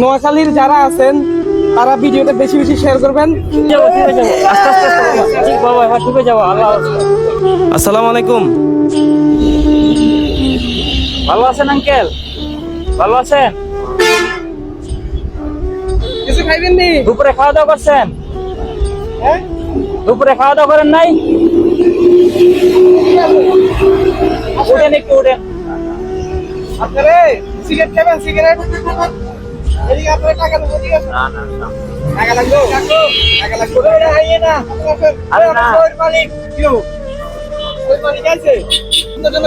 নোয়াখালীর যারা আছেন তারা ভিডিওটা বেশি বেশি শেয়ার করবেন। হয়ে। আসসালামু আলাইকুম। ভালো আছেন আঙ্কেল? ভালো আছেন? কিছু খাইবেন নি? দুপুরে খাওয়া দাওয়া করছেন? হ্যাঁ? দুপুরে খাওয়া দাওয়া করেন নাই? উঠেন একটু উঠেন। আপনারে সিগারেট খাবেন সিগারেট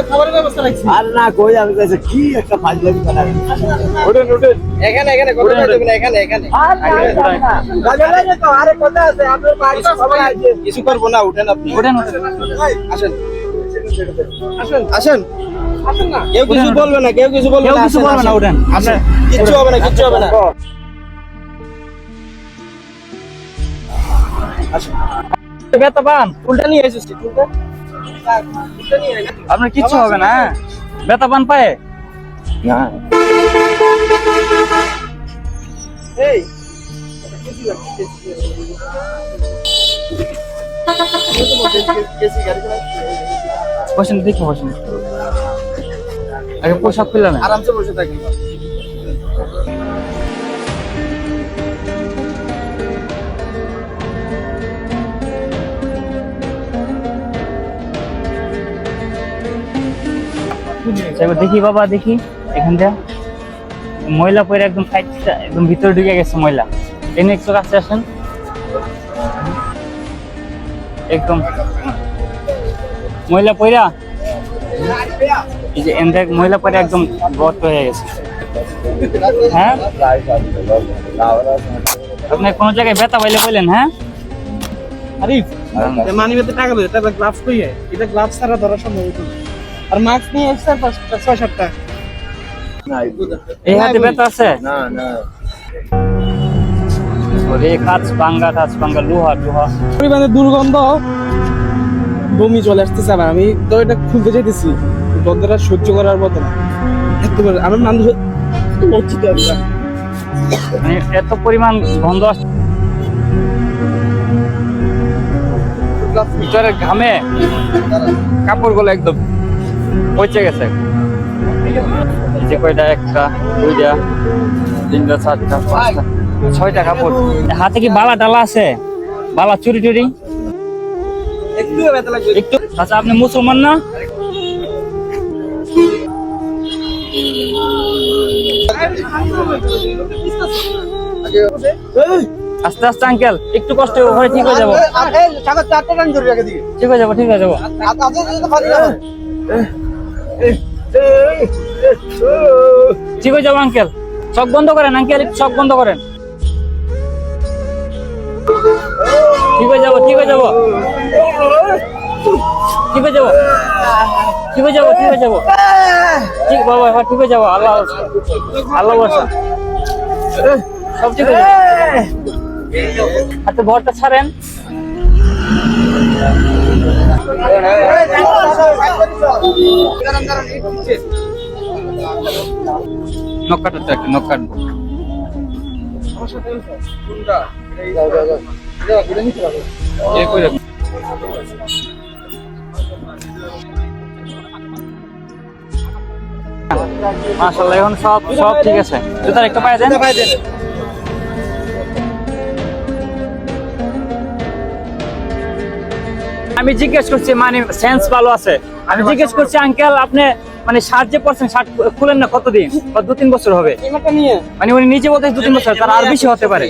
খাবারের ব্যবস্থা রাখছি। আর না কই আমি কাছে কি একটা ফাজলামি করা? উঠেন উঠেন। এখানে এখানে কথা বলতে এখানে এখানে। আরে কথা আছে? আপনার বাড়ি সবাই আছে। কিছু করব না উঠেন আপনি। উঠেন আসেন আসেন। আসেন। কেউ কিছু বলবে না কেউ কিছু বলবে কেউ না কিছু আসেন, বলবে না আসেন। উঠেন। আসেন। কিচ্ছু হবে না কিচ্ছু হবে না। ব্যথা পান। উল্টা নিয়ে এসেছি উল্টা। উল্টা নিয়ে এসেছি। আপনার কিচ্ছু হবে না হ্যাঁ? ব্যথা পান পায়ে। না। এই। বসেন দেখে বসেন। আগে পোশাক খুললাম আরামসে বসে থাকি। এবার দেখি বাবা দেখি। এখান এখানটা ময়লা পরে একদম সাইডটা একদম ভিতরে ঢুকে গেছে ময়লা। এনে একটু কাছে আসেন। একদম। ময়লা পয়রা এই যে এন দেখ ময়লা পরে একদম গর্ত হয়ে গেছে। হ্যাঁ? আপনি কোনো জায়গায় ব্যথা পাইলে বললেন হ্যাঁ? আরিফ মানি বেতে টাকা দেবে তারপর গ্লাভস কই এটা গ্লাভস ছাড়া ধরা সম্ভব হতো না। আর মাস্ক নিয়ে এসছে পাঁচটা ছয় সাতটা। এই হাতে ব্যথা আছে? না না। ওরে কাজ ভাঙ্গা কাজ ভাঙ্গা লোহা লোহা। পরিমাণে দুর্গন্ধ বমি চলে আসতেছে আবার। আমি তো এটা খুলতে চাইতেছি। গন্ধটা সহ্য করার মতো না। এত আমার নাম লজ্জিত আমরা এত পরিমাণ গন্ধ আসছে ভিতরে ঘামে কাপড়গুলো একদম পচে গেছে। যে কয়টা? একটা দুইটা তিনটা চারটা পাঁচটা ছয়টা কাপড়। হাতে কি বালা ডালা আছে? বালা চুরি টুরি? একটু আচ্ছা আপনি মুসলমান না? আস্তে আস্তে আঙ্কেল একটু কষ্ট হয়ে ঠিক হয়ে যাব। ঠিক হয়ে যাব, ঠিক হয়ে যাব। ঠিক হয়ে যাব আঙ্কেল চোখ বন্ধ করেন আঙ্কেল চোখ বন্ধ করেন। ঠিক হয়ে যাব, ঠিক হয়ে যাব। হয়ে যাব। হয়ে যাব হয়ে যাব। ঠিক বাবা এবার হয়ে যাব। আল্লাহ আল্লাহ বসা সব হয়ে যাবে। আচ্ছা ঘরটা ছাড়েন। নখ কাটাতে একটা নখ কাটবো। মাশাআল্লাহ এখন সব সব ঠিক আছে। জুতার একটা পায়ে দেন। আমি জিজ্ঞেস করছি মানে সেন্স ভালো আছে? আমি জিজ্ঞেস করছি আঙ্কেল আপনি মানে শার্ট যে পরছেন ষাট খুলেন না কতদিন? বা দু তিন বছর হবে? মানে উনি নিজে বলতে দু তিন বছর তার আর বেশি হতে পারে।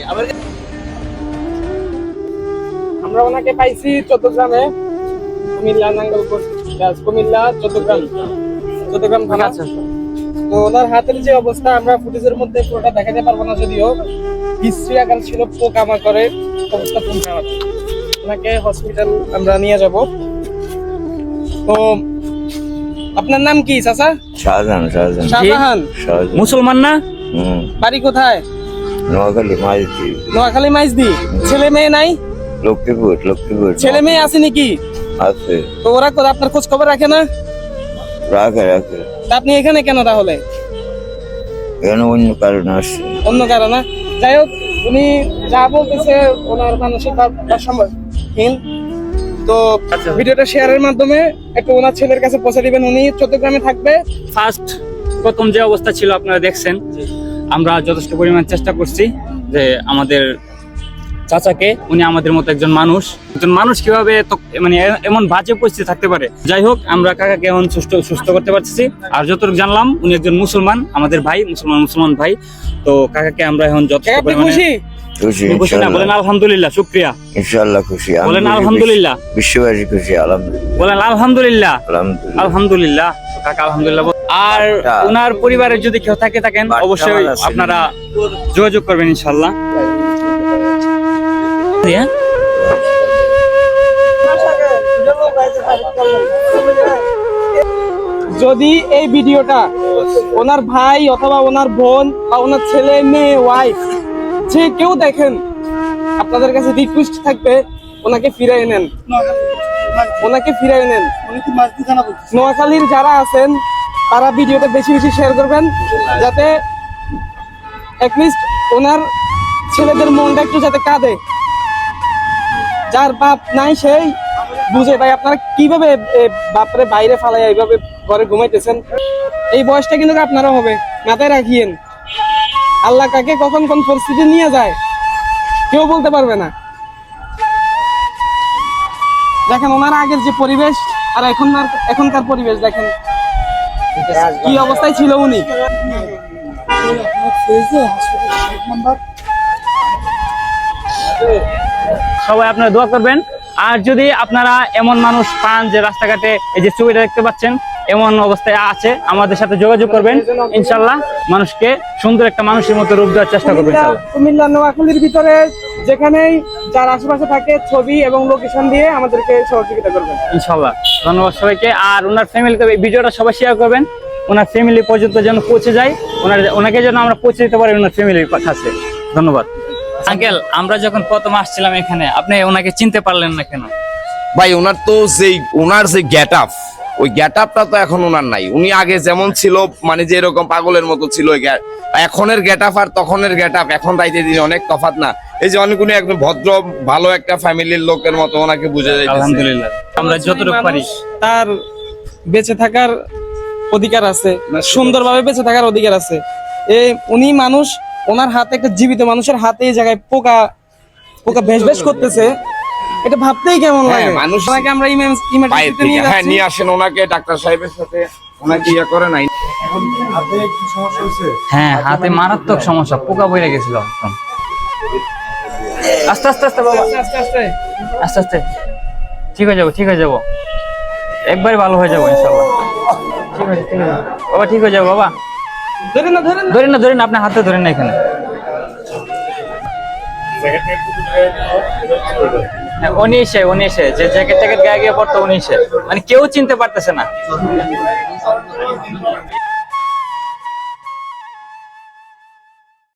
আমরা ওনাকে পাইছি চট্টগ্রামে। কুমিল্লা নাঙ্গলকোট ব্যাস, কুমিল্লা চট্টগ্রাম। চট্টগ্রাম থানা। তো ওনার হাতের যে অবস্থা আমরা ফুটেজের মধ্যে পুরোটা দেখাতে পারব না যদিও। বিশ্রী ছিল অবস্থা ওনাকে হসপিটাল আমরা নিয়ে যাব। তো আপনার নাম কি চাচা? শাহজাহান শাহজাহান। মুসলমান না? বাড়ি কোথায়? নোয়াখালী মাইজদি। ছেলে মেয়ে নাই? লক্ষ্মীপুর লক্ষ্মীপুর। ছেলে মেয়ে আছে নাকি? আছে। তো ওরা কোথায় আপনার খোঁজ খবর রাখে না? রাখে রাখে। তা আপনি এখানে কেন তাহলে? এখানে অন্য কারণ আসছে। অন্য কারণে? যাই হোক উনি যা বলতেছে ওনার মানসিক ভারসাম্যহীন তো আচ্ছা। ভিডিওটা শেয়ারের মাধ্যমে একটু ওনার ছেলের কাছে পৌঁছে দিবেন। উনি চট্টগ্রামে থাকবে। ফার্স্ট প্রথম যে অবস্থা ছিল আপনারা দেখছেন। আমরা যথেষ্ট পরিমাণ চেষ্টা করছি যে আমাদের চাচাকে উনি আমাদের মতো একজন মানুষ। একজন মানুষ কীভাবে মানে এমন বাজে পরিস্থিতি থাকতে পারে? যাই হোক আমরা কাকাকে এখন সুস্থ সুস্থ করতে পারতেছি। আর যতটুকু জানলাম উনি একজন মুসলমান আমাদের ভাই মুসলমান মুসলমান ভাই। তো কাকাকে আমরা এখন যথেষ্ট পরিমাণে না? বলেন আলহামদুলিল্লাহ শুক্রিয়া। খুশি বলেন আলহামদুলিল্লাহ। বিশ্ববাসী খুশি আলহামদুলিল্লাহ। বলেন আলহামদুলিল্লাহ। আলহামদুলিল্লাহ। আলহামদুলিল্লাহ। কাকা আলহামদুলিল্লাহ। আর ওনার পরিবারের যদি কেউ থাকে থাকেন অবশ্যই আপনারা যোগাযোগ করবেন ইনশাল্লাহ। হ্যাঁ? যদি এই ভিডিওটা ওনার ভাই অথবা ওনার বোন বা ওনার ছেলে, মেয়ে ওয়াইফ যে কেউ দেখেন, আপনাদের কাছে রিকোয়েস্ট থাকবে, ওনাকে ফিরাই নেন। ওনাকে ফিরাই নেন। নোয়াখালীর যারা আছেন, তারা ভিডিওটা বেশি বেশি শেয়ার করবেন, যাতে অ্যাটলিস্ট ওনার ছেলেদের মনটা একটু যাতে কাঁদে। যার বাপ নাই সেই বুঝে ভাই, আপনারা কীভাবে বাপরে বাইরে ফালাই এইভাবে ঘরে ঘুমাইতেছেন? এই বয়সটা কিন্তু আপনারা হবে, মাথায় রাখিয়েন। আল্লাহ কাকে কখন কোন পরিস্থিতি নিয়ে যায়, কেউ বলতে পারবে না। দেখেন, ওনার আগের যে পরিবেশ আর এখনকার এখনকার পরিবেশ দেখেন। কি অবস্থায় ছিল উনি? সবাই আপনারা দোয়া করবেন। আর যদি আপনারা এমন মানুষ পান যে রাস্তাঘাটে এই যে ছবিটা দেখতে পাচ্ছেন এমন অবস্থায় আছে আমাদের সাথে যোগাযোগ করবেন। ইনশাল্লাহ মানুষকে সুন্দর একটা মানুষের মতো রূপ দেওয়ার চেষ্টা করবেন কুমিল্লা। নোয়াখালীর ভিতরে যেখানেই যার আশেপাশে থাকে ছবি এবং লোকেশন দিয়ে আমাদেরকে সহযোগিতা করবেন। ইনশাল্লাহ ধন্যবাদ সবাইকে। আর ওনার ফ্যামিলিকে এই ভিডিওটা সবাই শেয়ার করবেন। ওনার ফ্যামিলি পর্যন্ত যেন পৌঁছে যায় ওনার ওনাকে যেন আমরা পৌঁছে দিতে পারি ওনার ফ্যামিলির কাছে। ধন্যবাদ। আঙ্কেল আমরা যখন প্রথম আসছিলাম এখানে আপনি ওনাকে চিনতে পারলেন না কেন? ভাই ওনার তো সেই ওনার যে গেট আপ ওই গেট আপটা তো এখন ওনার নাই। উনি আগে যেমন ছিল মানে যে এরকম পাগলের মতো ছিল এখনের গেট আপ আর তখনের গেট আপ এখন রাইতে দিনে অনেক তফাৎ না। এই যে অনেক উনি একদম ভদ্র ভালো একটা ফ্যামিলির লোকের মতো ওনাকে বুঝে যায় আলহামদুলিল্লাহ আমরা যতটুকু পারি। তার বেঁচে থাকার অধিকার আছে সুন্দরভাবে বেঁচে থাকার অধিকার আছে। এই উনি মানুষ ওনার হাতে একটা জীবিত মানুষের হাতে এই জায়গায় পোকা পোকা ভেস বেশ করতেছে। এটা ভাবতেই কেমন হ্যাঁ, লাগে? মানুষ- আমরা ইমার্জেন্সিতে নিয়ে হ্যাঁ নিয়ে আসেন ওনাকে ডাক্তার সাহেবের সাথে। ওনাকে ইয়ে করে নাই। হ্যাঁ হাতে মারাত্মক সমস্যা পোকা বইরে গেছিল একদম। আস্তে আস্তে আস্তে বাবা। আস্তে আস্তে আস্তে। আস্তে আস্তে। ঠিক হয়ে যাব ঠিক হয়ে যাব। একবারে ভালো হয়ে যাব ইনশাল্লাহ। ঠিক আছে ঠিক আছে বাবা ঠিক হয়ে যাব বাবা। ধরে না ধরেন ধরেন না ধরেন আপনার হাতে ধরেন না এখানে। উনিশে উনি এসে উনি এসে যে জ্যাকেট ট্যাকেট গায়ে গিয়ে পড়তো, উনিশে। মানে কেউ চিনতে পারতেছে না।